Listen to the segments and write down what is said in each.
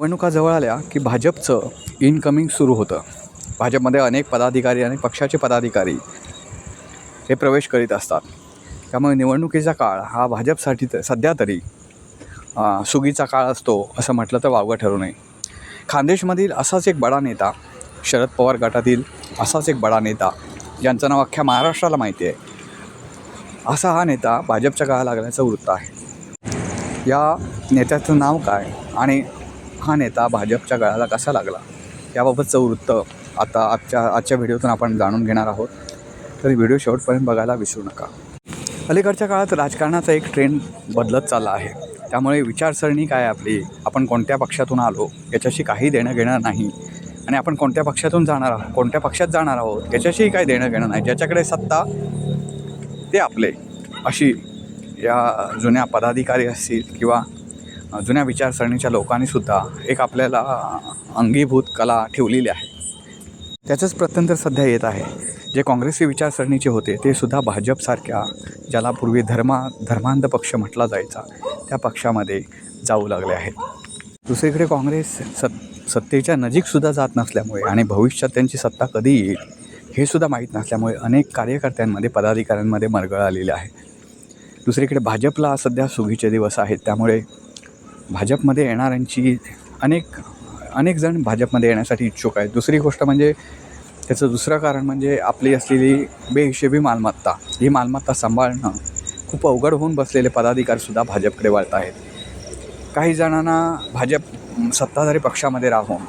निवडणुका जवळ आल्या की भाजपचं इनकमिंग सुरू होतं. भाजपमध्ये अनेक पदाधिकारी आणि पक्षाचे पदाधिकारी हे प्रवेश करीत असतात. त्यामुळे निवडणुकीचा काळ हा भाजपसाठी तर सध्या तरी सुगीचा काळ असतो असं म्हटलं तर वावगं ठरू नये. खानदेशमधील असाच एक बडा नेता शरद पवार गटातील असाच एक बडा नेता ज्यांचं नाव अख्ख्या महाराष्ट्राला माहिती आहे असा हा नेता भाजपच्या काळा लागण्याचं वृत्त आहे. या नेत्याचं नाव काय आणि हा नेता भाजपच्या गळाला कसा लागला? याबाबतचं वृत्त आता आजच्या आजच्या व्हिडिओतून आपण जाणून घेणार आहोत. तर व्हिडिओ शेवटपर्यंत बघायला विसरू नका. अलीकडच्या काळात राजकारणाचा एक ट्रेंड बदलत चालला आहे. त्यामुळे विचारसरणी काय आपली? आपण कोणत्या पक्षातून आलो? याच्याशी काही देणं घेणं नाही. आणि आपण कोणत्या पक्षातून जाणार आहोत? कोणत्या पक्षात जाणार आहोत? याच्याशी काही देणं घेणं नाही. ज्याच्याकडे सत्ता ते आपले. अशी या जुन्या पदाधिकारी असतील किंवा जुन्या विचारसरणीच्या लोकांनीसुद्धा एक आपल्याला अंगीभूत कला ठेवलेली आहे. त्याचंच प्रत्यंतर सध्या येत आहे. जे काँग्रेसी विचारसरणीचे होते ते सुद्धा भाजपसारख्या ज्याला पूर्वी धर्मा धर्मांध पक्ष म्हटला जायचा त्या पक्षामध्ये जाऊ लागले आहेत. दुसरीकडे काँग्रेस सत् सत्तेच्या नजीकसुद्धा जात नसल्यामुळे आणि भविष्यात त्यांची सत्ता कधी येईल हे सुद्धा माहीत नसल्यामुळे अनेक कार्यकर्त्यांमध्ये पदाधिकाऱ्यांमध्ये मरगळ आलेली आहे. दुसरीकडे भाजपला सध्या सुगीचे दिवस आहेत त्यामुळे भाजपमध्ये येणाऱ्यांची अनेक अनेक जण भाजपमध्ये येण्यासाठी इच्छुक आहेत. दुसरी गोष्ट म्हणजे त्याचं दुसरं कारण म्हणजे आपली असलेली बेहिशेबी मालमत्ता. ही मालमत्ता सांभाळणं खूप अवघड होऊन बसलेले पदाधिकारीसुद्धा भाजपकडे वळत आहेत. काही जणांना भाजप सत्ताधारी पक्षामध्ये राहून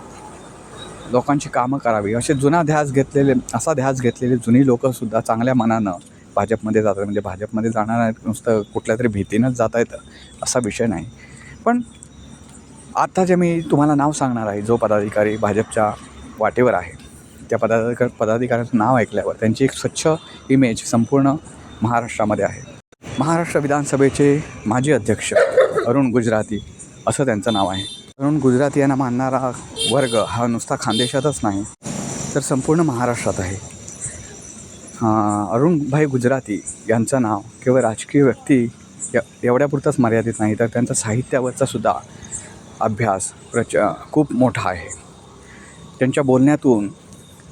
लोकांची कामं करावी असे जुना ध्यास घेतलेले असा ध्यास घेतलेले जुनी लोकंसुद्धा चांगल्या मनानं भाजपमध्ये जातात. म्हणजे भाजपमध्ये जाणार आहेत नुसतं कुठल्या तरी भीतीनंच जाता येतं असा विषय नाही. पण आत्ता जे मी तुम्हाला नाव सांगणार आहे जो पदाधिकारी भाजपच्या वाटेवर आहे. त्या पदाधिका पदाधिकाऱ्याचं नाव ऐकल्यावर त्यांची एक स्वच्छ इमेज संपूर्ण महाराष्ट्रामध्ये आहे. महाराष्ट्र विधानसभेचे माजी अध्यक्ष अरुण गुजराती असं त्यांचं नाव आहे. अरुण गुजराती यांना मानणारा वर्ग हा नुसता खानदेशातच नाही तर संपूर्ण महाराष्ट्रात आहे. अरुणभाई गुजराती यांचं नाव केवळ राजकीय व्यक्ती या एवढ्यापुरताच मर्यादित नाही तर त्यांचा साहित्यावरचा सुद्धा अभ्यास प्रच खूप मोठा आहे. त्यांच्या बोलण्यातून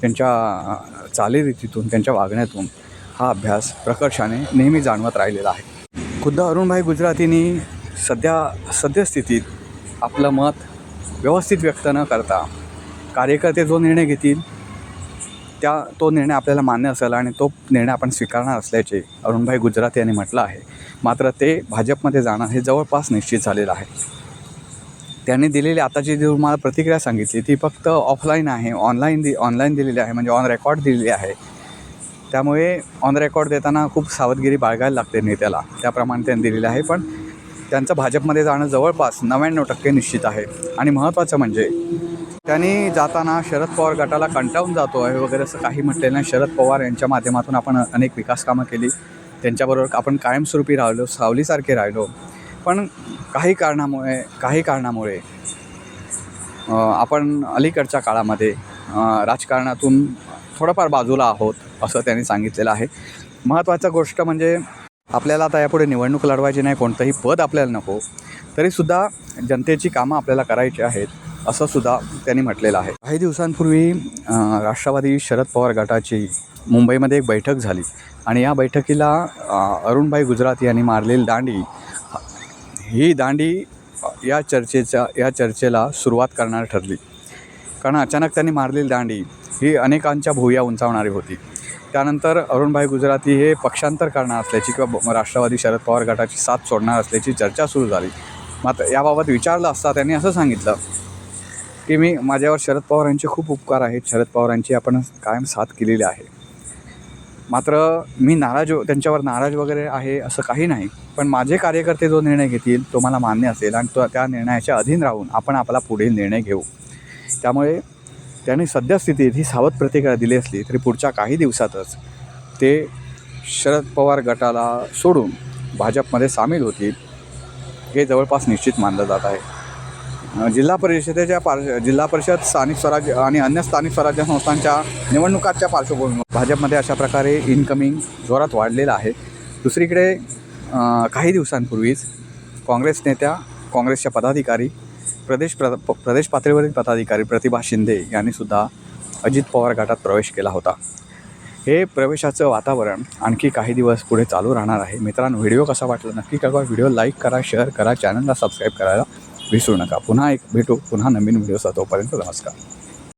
त्यांच्या चालीरीतीतून त्यांच्या वागण्यातून हा अभ्यास प्रकर्षाने नेहमी जाणवत राहिलेला आहे. खुद्द अरुणभाई गुजरातींनी सध्या सद्यस्थितीत आपलं मत व्यवस्थित व्यक्त न करता कार्यकर्ते जो निर्णय घेतील त्या तो निर्णय आपल्याला मान्य असेल आणि तो निर्णय आपण स्वीकारणार असल्याचे अरुणभाई गुजरात यांनी म्हटलं आहे. मात्र ते भाजपमध्ये जाणं हे जवळपास निश्चित झालेलं आहे. त्यांनी दिलेली आताची जी तुम्हाला प्रतिक्रिया सांगितली ती फक्त ऑफलाईन आहे. ऑनलाईन दि ऑनलाईन दिलेली आहे म्हणजे ऑन रेकॉर्ड दिलेली आहे. त्यामुळे ऑन रेकॉर्ड देताना खूप सावधगिरी बाळगायला लागते नेत्याला. त्याप्रमाणे त्यांनी दिलेलं आहे पण त्यांचं भाजपमध्ये जाणं जवळपास नव्याण्णव टक्के निश्चित आहे. आणि महत्त्वाचं म्हणजे त्यांनी जाताना शरद पवार गटाला कंटाळून जातो आहे वगैरे असं काही म्हटलेलं नाही. शरद पवार यांच्या माध्यमातून आपण अनेक विकास कामं केली. त्यांच्याबरोबर आपण कायमस्वरूपी राहिलो सावलीसारखे राहिलो. पण काही कारणामुळे काही कारणामुळे आपण अलीकडच्या काळामध्ये राजकारणातून थोडंफार बाजूला आहोत असं त्यांनी सांगितलेलं आहे. महत्त्वाचं गोष्ट म्हणजे आपल्याला आता यापुढे निवडणूक लढवायची नाही कोणतंही पद आपल्याला नको. तरीसुद्धा जनतेची कामं आपल्याला करायची आहेत. असं सुद्धा त्यांनी म्हटलेलं आहे. काही दिवसांपूर्वी राष्ट्रवादी शरद पवार गटाची मुंबईमध्ये एक बैठक झाली आणि या बैठकीला अरुणभाई गुजराती यांनी मारलेली दांडी ही दांडी या चर्चेच्या या चर्चेला सुरुवात करणार ठरली. कारण अचानक त्यांनी मारलेली दांडी ही अनेकांच्या भुवया उंचावणारी होती. त्यानंतर अरुणभाई गुजराती हे पक्षांतर करणार असल्याची किंवा राष्ट्रवादी शरद पवार गटाची साथ सोडणार असल्याची चर्चा सुरू झाली. मात्र याबाबत विचारलं असता त्यांनी असं सांगितलं की मी माझ्यावर शरद पवारांचे खूप उपकार आहेत. शरद पवारांची आपण कायम साथ केलेली आहे. मात्र मी नाराज हो- त्यांच्यावर नाराज वगैरे आहे असं काही नाही. पण माझे कार्यकर्ते जो निर्णय घेतील तो मला मान्य असेल आणि तो त्या निर्णयाच्या अधीन राहून आपण आपला पुढील निर्णय घेऊ. त्यामुळे त्यांनी सद्यस्थितीत ही सावध प्रतिक्रिया दिली असली तरी पुढच्या काही दिवसातच ते शरद पवार गटाला सोडून भाजपमध्ये सामील होतील हे जवळपास निश्चित मानलं जात आहे. जिल्हा परिषदेच्या पार जिल्हा परिषद स्थानिक स्वराज्य आणि अन्य स्थानिक स्वराज्य संस्थांच्या निवडणुकाच्या पार्श्वभूमीवर भाजपमध्ये अशा प्रकारे इनकमिंग जोरात वाढलेलं आहे. दुसरीकडे काही दिवसांपूर्वीच काँग्रेस नेत्या काँग्रेसच्या पदाधिकारी प्रदेश प्र प्रदेश पातळीवरील पदाधिकारी प्रतिभा शिंदे यांनीसुद्धा अजित पवार गटात प्रवेश केला होता. हे प्रवेशाचं वातावरण आणखी काही दिवस पुढे चालू राहणार आहे. मित्रांनो व्हिडिओ कसा वाटला नक्की कळवा. व्हिडिओ लाईक करा शेअर करा चॅनलला सबस्क्राईब करायला विसरू नका. पुन्हा एक भेटू पुन्हा नवीन व्हिडिओचा तोपर्यंत नमस्कार.